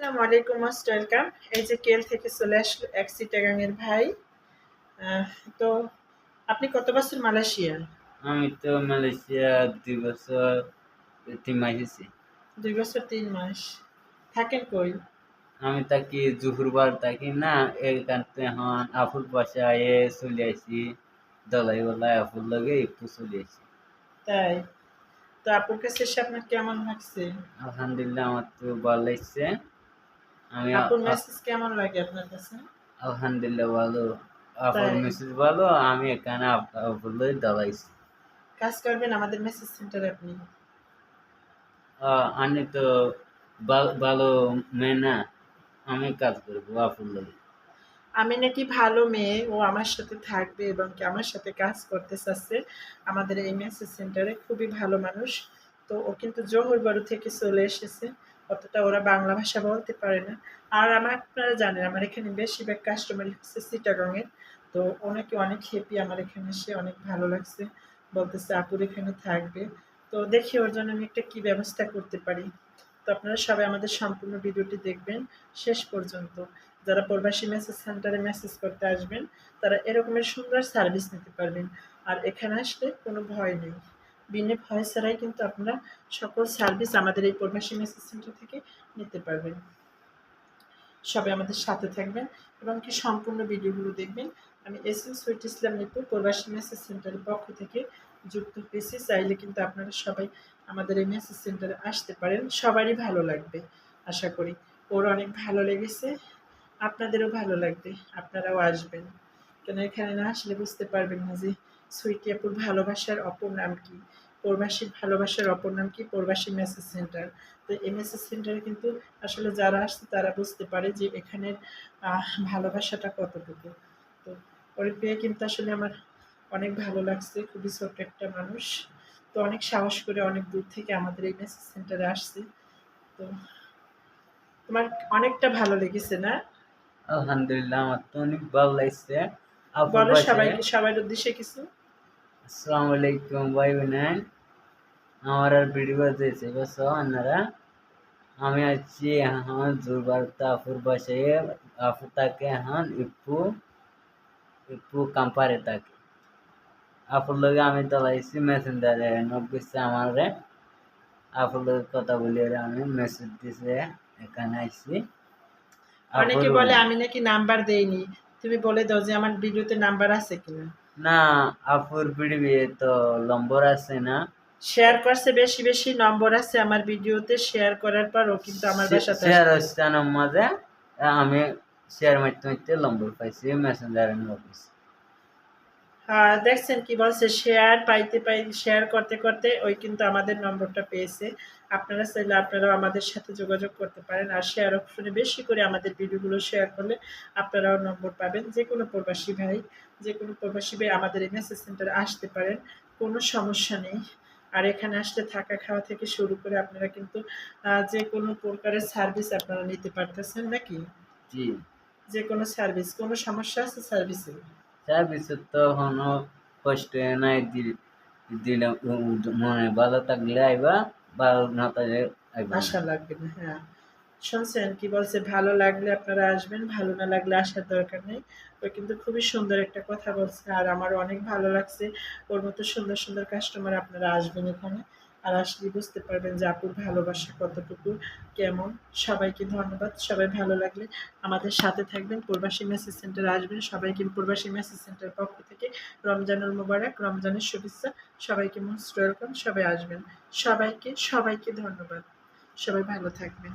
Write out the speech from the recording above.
আসসালামু আলাইকুম most welcome এই যে কেল থেকে চলে আসলো এক সিটাগাংয়ের ভাই তো আপনি কত বছর মালয়েশিয়া আমি তো মালয়েশিয়া দুই বছর তিন মাস আছি দুই বছর তিন মাস। থাকেন কই? আমি থাকি জুহুরবার থাকি না এখান এখন আফুর বাসায় চলে আসি। দলাই বলাই আফুর লগে একটু চলে আসি। তাই? তো আপুর কাছে আপনার কেমন লাগছে? আলহামদুলিল্লাহ আমার তো ভালো লাগছে। আমি আপুর মেসেজ কেমন লাগে আপনার কাছে? আলহামদুলিল্লাহ ভালো। আপুর মেসেজ ভালো আমি এখানে কাজ করবেন আমাদের মেসেজ সেন্টারে আপনি। আমি তো ভালো মেয়ে না আমি কাজ করব লগে আমি নাকি ভালো মেয়ে ও আমার সাথে থাকবে এবং কি আমার সাথে কাজ করতে চাচ্ছে। আমাদের এই মেসেজ সেন্টারে খুবই ভালো মানুষ তো ও কিন্তু জোহর বাড়ি থেকে চলে এসেছে। অতটা ওরা বাংলা ভাষা বলতে পারে না। আর আমার আপনারা জানেন, আমার এখানে বেশিরভাগ কাস্টমারই হচ্ছে সিটাগংয়ের তো ওনাকে অনেক হ্যাপি আমার এখানে এসে অনেক ভালো লাগছে। বলতেছে, আপুর এখানে থাকবে। তো দেখি ওর জন্য আমি একটা কী ব্যবস্থা করতে পারি। তো আপনারা সবাই আমাদের সম্পূর্ণ ভিডিওটি দেখবেন শেষ পর্যন্ত। যারা প্রবাসী মেসেজ সেন্টারে মেসেজ করতে আসবেন, তারা এরকমের সুন্দর সার্ভিস নিতে পারবেন। আর এখানে আসলে কোনো ভয় নেই। বিনে ভয় ছাড়াই কিন্তু আপনারা সকল সার্ভিস আমাদের এই প্রবাসী মেসেজ সেন্টার থেকে নিতে পারবেন। সবাই আমাদের সাথে থাকবেন এবং কি সম্পূর্ণ ভিডিওগুলো দেখবেন। আমি S M sweet Islam Nipu প্রবাসী মেসেজ সেন্টারের পক্ষ থেকে যুক্ত হয়েছি। চাইলে কিন্তু আপনারা সবাই আমাদের এই মেসেজ সেন্টারে আসতে পারেন। সবারই ভালো লাগবে, আশা করি। ওর অনেক ভালো লেগেছে, আপনাদেরও ভালো লাগবে, আপনারাও আসবেন। কেন এখানে না আসলে বুঝতে পারবেন না যে সুইটি আপুর ভালোবাসার অপর নাম কি? প্রবাসীর ভালোবাসার অপর নাম কি? প্রবাসী মেসেজ সেন্টার। তো এই মেসেজ সেন্টারে কিন্তু আসলে যারা আসছে তারা বুঝতে পারে যে এখানের ভালোবাসাটা কতটুকু। তো ওরে পেয়ে কিন্তু আসলে আমার অনেক ভালো লাগছে খুবই ছোট্ট একটা মানুষ। তো অনেক সাহস করে অনেক দূর থেকে আমাদের এই মেসেজ সেন্টারে আসছে। তো তোমার অনেকটা ভালো লেগেছে না? আলহামদুলিল্লাহ আমার তো অনেক ভালো লাগছে। বলো সবাইকে সবার উদ্দেশ্যে কিছু। আসসালামু আলাইকুম ভাই বোনেন আমার আর ভিডিও দিয়েছে বস আপনারা আমি আছি এখন জুরবার তাফুর বাসায় আপু তাকে এখন ইপু ইপু কাম্পারে তাকে আপুর লগে আমি দলাইছি মেসেঞ্জারে নব্বইছে আমারে আপুর লগে কথা বলি আমি মেসেজ দিছে এখানে আইছি অনেকে বলে আমি নাকি নাম্বার দেইনি তুমি বলে দাও যে আমার ভিডিওতে নাম্বার আছে কিনা না আপুর ভিডিও তো নম্বর আছে না। শেয়ার করছে বেশি বেশি নম্বর আছে আমার ভিডিওতে শেয়ার করার পর ও কিন্তু আমার বাসাতে শেয়ার হচ্ছে না মাঝে আমি শেয়ার মারতে মারতে নম্বর পাইছি মেসেঞ্জারে অফিস হ্যাঁ দেখছেন কি বলছে শেয়ার পাইতে পাই শেয়ার করতে করতে ওই কিন্তু আমাদের নম্বরটা পেয়েছে। আপনারা চাইলে আপনারাও আমাদের সাথে যোগাযোগ করতে পারেন আর শেয়ার অপশনে বেশি করে আমাদের ভিডিওগুলো শেয়ার করলে আপনারাও নম্বর পাবেন যে কোনো প্রবাসী ভাই। যে কোনো প্রবাসী ভাই আমাদের মেসেজ সেন্টারে আসতে পারেন কোনো সমস্যা নেই। আর এখানে আসলে থাকা খাওয়া থেকে শুরু করে আপনারা কিন্তু যে কোনো প্রকারের সার্ভিস আপনারা নিতে পারতেছেন নাকি? জি। যে কোনো সার্ভিস কোনো সমস্যা আছে সার্ভিসে সার্ভিসে তো কোনো কষ্ট নাই দিলে মনে ভালো থাকলে আইবা ভালো না থাকলে আইবা আশা লাগবে না হ্যাঁ। শুনছেন কি বলছে, ভালো লাগলে আপনারা আসবেন, ভালো না লাগলে আসার দরকার নেই। ও কিন্তু খুবই সুন্দর একটা কথা বলছে, আর আমার অনেক ভালো লাগছে। ওর মতো সুন্দর সুন্দর কাস্টমার আপনারা আসবেন এখানে। আর আসলে বুঝতে পারবেন যে আপুর ভালোবাসা কতটুকু, কেমন। সবাইকে ধন্যবাদ। সবাই ভালো লাগলে আমাদের সাথে থাকবেন। প্রবাসী মেসেজ সেন্টারে আসবেন। সবাইকে প্রবাসী মেসেজ সেন্টারের পক্ষ থেকে রমজানুল মুবারক, রমজানের শুভেচ্ছা। সবাইকে মোস্ট ওয়েলকাম সবাই আসবেন। সবাইকে সবাইকে ধন্যবাদ। সবাই ভালো থাকবেন।